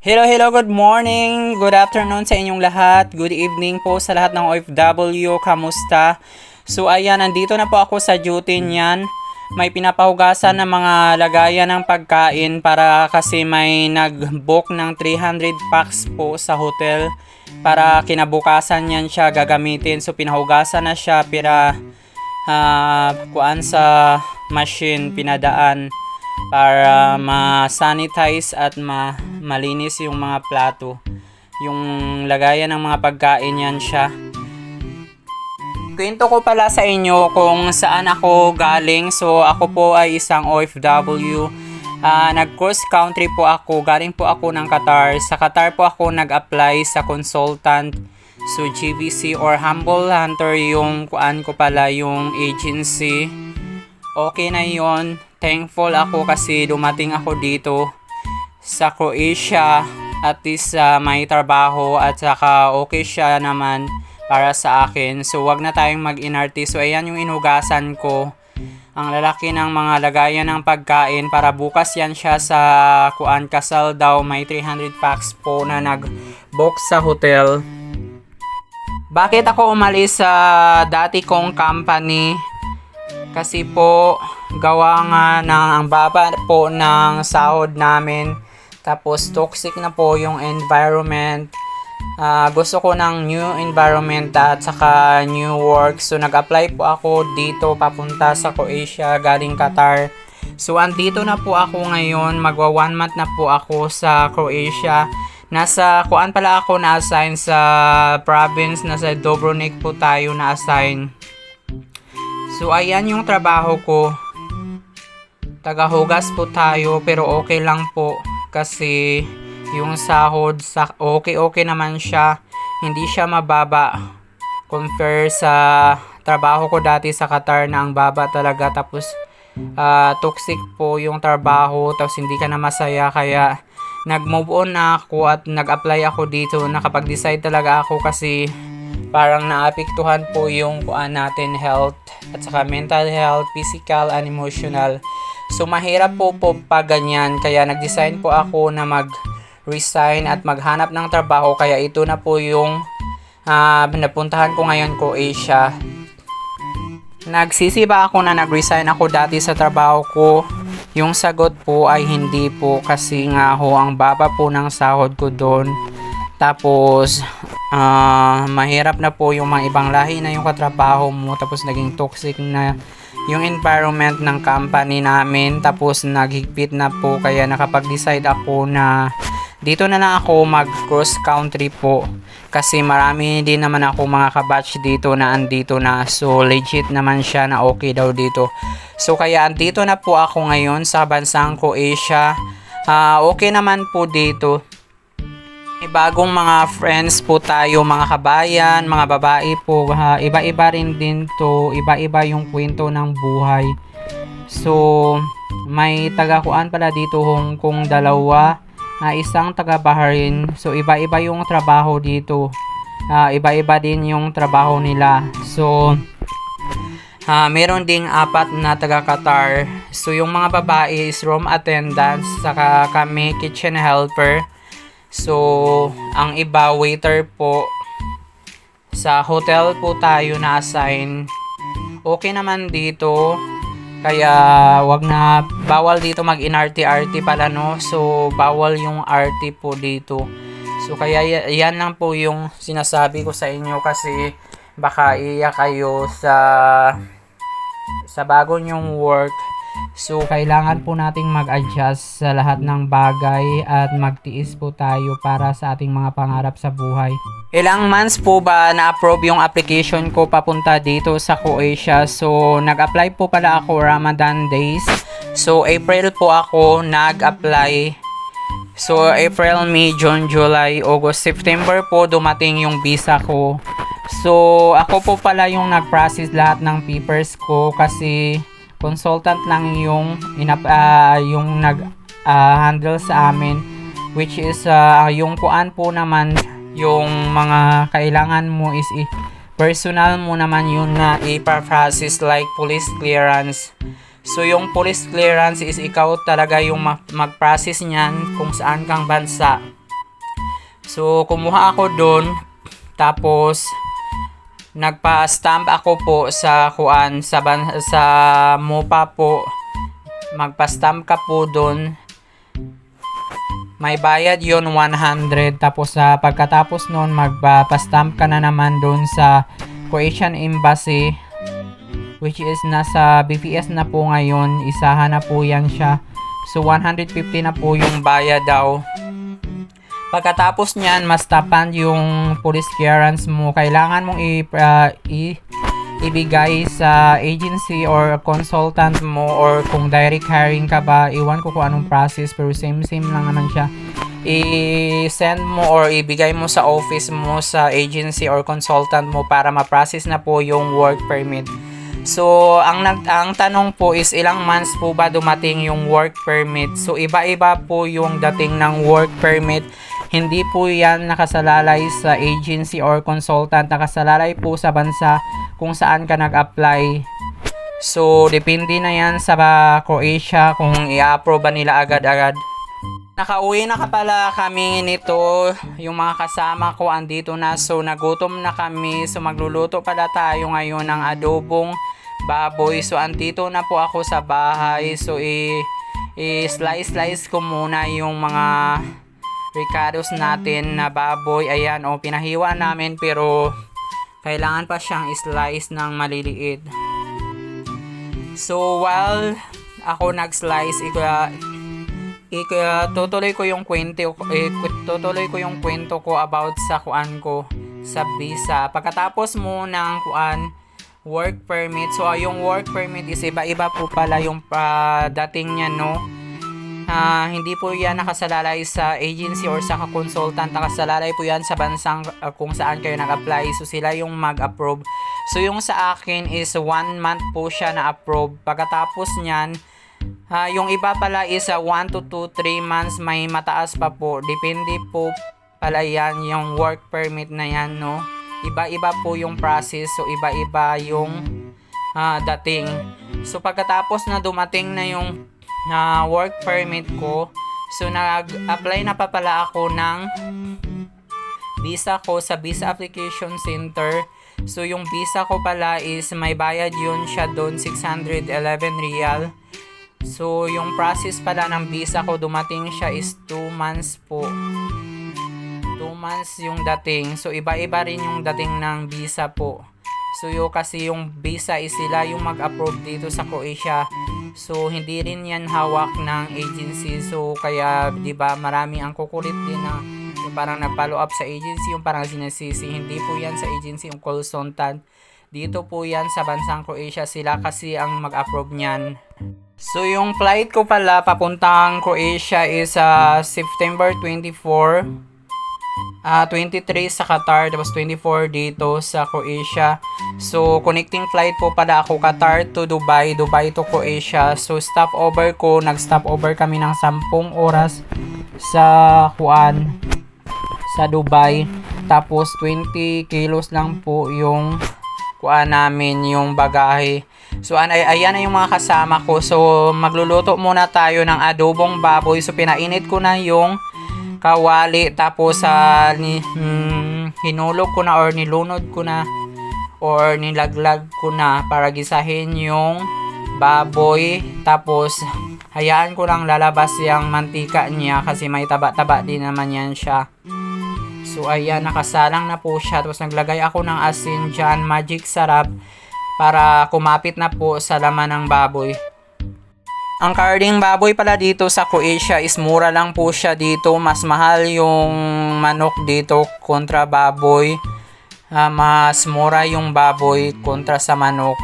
Hello, hello, good morning, good afternoon sa inyong lahat, good evening po sa lahat ng OFW, kamusta? So ayan, nandito na po ako sa duty niyan. May pinapahugasan ng mga lagayan ng pagkain para kasi may nag-book ng 300 packs po sa hotel para kinabukasan yan siya gagamitin. So pinahugasan na siya para ah, kuan sa machine pinadaan para ma-sanitize at ma malinis yung mga plato. Yung lagayan ng mga pagkain yan siya. Kwento ko pala sa inyo kung saan ako galing. So ako po ay isang OFW. Ah, nag-cross country po ako. Galing po ako ng Qatar. Sa Qatar po ako nag-apply sa consultant. So GVC or Humble Hunter yung kuan ko pala yung agency okay na yon thankful ako kasi dumating ako dito sa Croatia at least sa may trabaho at saka okay siya naman para sa akin. So wag na tayong mag-inarte. So ayan yung inugasan ko. Ang lalaki ng mga lagayan ng pagkain para bukas yan siya sa kuan kasal daw. May 300 packs po na nag-book sa hotel. Bakit ako umalis sa dati kong company? Kasi po gawa nga ng ang baba po ng sahod namin. Tapos toxic na po yung environment. Ah, gusto ko ng new environment at saka new work. So nag-apply po ako dito papunta sa Croatia galing Qatar. So andito na po ako ngayon. Magwa one month na po ako sa Croatia. Nasa kuan pala ako na-assign sa province. Nasa Dubrovnik po tayo na-assign. So ayan yung trabaho ko. Tagahugas po tayo pero okay lang po kasi yung sahod sa okay okay naman siya. Hindi siya mababa compare sa trabaho ko dati sa Qatar na ang baba talaga tapos ah, toxic po yung trabaho tapos hindi ka na masaya kaya nag-move on na ako at nag-apply ako dito nakapag-decide talaga ako kasi parang naapektuhan po yung kuan natin health at saka mental health, physical and emotional. So mahirap po po pag ganyan kaya nag-design po ako na mag-resign at maghanap ng trabaho kaya ito na po yung ah, napuntahan ko ngayon ko Asia. Nagsisi ba ako na nag-resign ako dati sa trabaho ko? Yung sagot po ay hindi po kasi nga ho ang baba po ng sahod ko doon. Tapos ah, mahirap na po yung mga ibang lahi na yung katrabaho mo tapos naging toxic na yung environment ng company namin tapos naghigpit na po kaya nakapag-decide ako na dito na lang ako mag cross country po. Kasi marami din naman ako mga kabatch dito na andito na. So legit naman siya na okay daw dito. So kaya andito na po ako ngayon sa bansang Croatia. Ah, okay naman po dito bagong mga friends po tayo, mga kabayan, mga babae po. ha. iba-iba rin din to, iba-iba yung kwento ng buhay. So, may taga-kuan pala dito Hong Kong dalawa, na isang taga Bahrain. So, iba-iba yung trabaho dito. Ah, iba-iba din yung trabaho nila. So, Ah, meron ding apat na taga Qatar. So yung mga babae is room attendants, saka kami kitchen helper. So, ang iba waiter po sa hotel po tayo na-assign. Okay naman dito. Kaya wag na bawal dito mag inarte-arte pala no. So bawal yung arte po dito. So kaya yan lang po yung sinasabi ko sa inyo kasi baka iyak kayo sa sa bago nyong work. So, kailangan po nating mag-adjust sa lahat ng bagay at magtiis po tayo para sa ating mga pangarap sa buhay. Ilang months po ba na-approve yung application ko papunta dito sa Croatia? So, nag-apply po pala ako Ramadan days. So, April po ako nag-apply. So, April, May, June, July, August, September po dumating yung visa ko. So, ako po pala yung nag-process lahat ng papers ko kasi consultant lang yung inap ah, yung nag ah, handle sa amin which is ah, yung kuan po naman yung mga kailangan mo is i- personal mo naman yun na ipa-process like police clearance So yung police clearance is ikaw talaga yung ma- mag-process niyan kung saan kang bansa. So, kumuha ako doon. Tapos, nagpa-stamp ako po sa kuan sa ban- sa MOPA po. Magpa-stamp ka po doon. May bayad yon 100 tapos sa pagkatapos noon magpa-stamp ka na naman doon sa Croatian Embassy which is nasa BPS na po ngayon. Isahan na po yan siya. So 150 na po yung bayad daw. Pagkatapos niyan, mas tapan yung police clearance mo. Kailangan mong i, ah, i- ibigay sa agency or consultant mo or kung direct hiring ka ba, iwan ko kung anong process pero same same lang naman siya. I-send mo or ibigay mo sa office mo sa agency or consultant mo para ma-process na po yung work permit. So, ang nag ang tanong po is ilang months po ba dumating yung work permit? So, iba-iba po yung dating ng work permit. Hindi po yan nakasalalay sa agency or consultant. Nakasalalay po sa bansa kung saan ka nag-apply. So, depende na yan sa Croatia kung i-approve ba nila agad-agad. Nakauwi na pala kami nito. Yung mga kasama ko andito na. So, nagutom na kami. So, magluluto pala tayo ngayon ng adobong baboy. So, andito na po ako sa bahay. So, i- i-slice-slice ko muna yung mga ricados natin na baboy. Ayan, o, pinahiwa namin pero kailangan pa siyang slice ng maliliit. So, while ako nag-slice, ika, ika, tutuloy ko yung kwento, eh, kw- tutuloy ko yung kwento ko about sa kuan ko sa visa. Pagkatapos mo ng kuan, work permit. So, ah, yung work permit is iba-iba po pala yung ah, dating niya, no? Ah, hindi po yan nakasalalay sa agency or sa consultant. Nakasalalay po yan sa bansang ah, kung saan kayo nag-apply. So, sila yung mag-approve. So, yung sa akin is one month po siya na-approve. Pagkatapos niyan, ah, yung iba pala is 1 to 2, 3 months. May mataas pa po. Depende po pala yan yung work permit na yan, no? Iba-iba po yung process. So, iba-iba yung ah, dating. So, pagkatapos na dumating na yung na work permit ko, so nag-apply na pa pala ako ng visa ko sa Visa Application Center. So, yung visa ko pala is may bayad yun siya doon, 611 real. So, yung process pala ng visa ko, dumating siya is 2 months po. 2 months yung dating. So, iba-iba rin yung dating ng visa po. Yung kasi yung visa is sila yung mag-approve dito sa Croatia. So, hindi rin yan hawak ng agency. So, kaya, di ba, marami ang kukulit din na yung parang nag-follow up sa agency, yung parang sinasisi. Hindi po yan sa agency, yung consultant. Dito po yan sa bansang Croatia. Sila kasi ang mag-approve niyan. So, yung flight ko pala papuntang Croatia is ah, September 24. Ah, 23 sa Qatar, tapos 24 dito sa Croatia. So, connecting flight po pala ako Qatar to Dubai, Dubai to Croatia. So, stop over ko, nag-stop over kami ng 10 oras sa Kuan sa Dubai. Tapos 20 kilos lang po yung kuan namin yung bagahe. So an ay, ayan na yung mga kasama ko. So magluluto muna tayo ng adobong baboy. So pinainit ko na yung kawali tapos sa ni hmm, hinulog ko na or nilunod ko na or nilaglag ko na para gisahin yung baboy. Tapos hayaan ko lang lalabas yung mantika niya kasi may taba-taba din naman yan siya. So ayan nakasalang na po siya. Tapos naglagay ako ng asin dyan magic sarap para kumapit na po sa laman ng baboy ang carding baboy pala dito sa Croatia is mura lang po siya dito. Mas mahal yung manok dito kontra baboy. Ah, mas mura yung baboy kontra sa manok.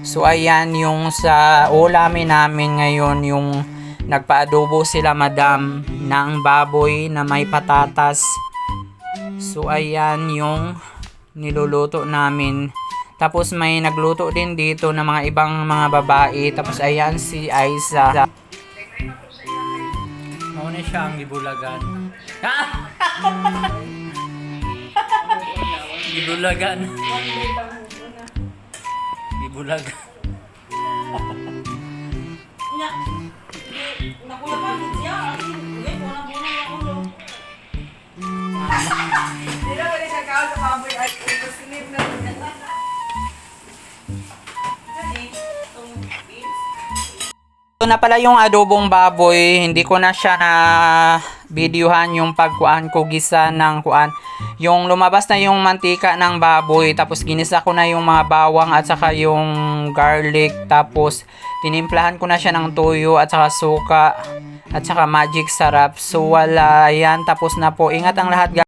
So ayan yung sa ulamin namin ngayon yung nagpaadobo sila madam ng baboy na may patatas. So ayan yung niluluto namin. Tapos may nagluto din dito ng mga ibang mga babae. Tapos ayan si Aiza. Mauna siya ang gibulagan. gibulagan. gibulagan. Hindi na pwede siya kaon sa pamoy at ito sinip na pala yung adobong baboy. Hindi ko na siya na videohan yung pagkuan ko gisa ng kuan. Yung lumabas na yung mantika ng baboy. Tapos ginisa ko na yung mga bawang at saka yung garlic. Tapos tinimplahan ko na siya ng toyo at saka suka. At saka magic sarap. So wala yan. Tapos na po. Ingat ang lahat.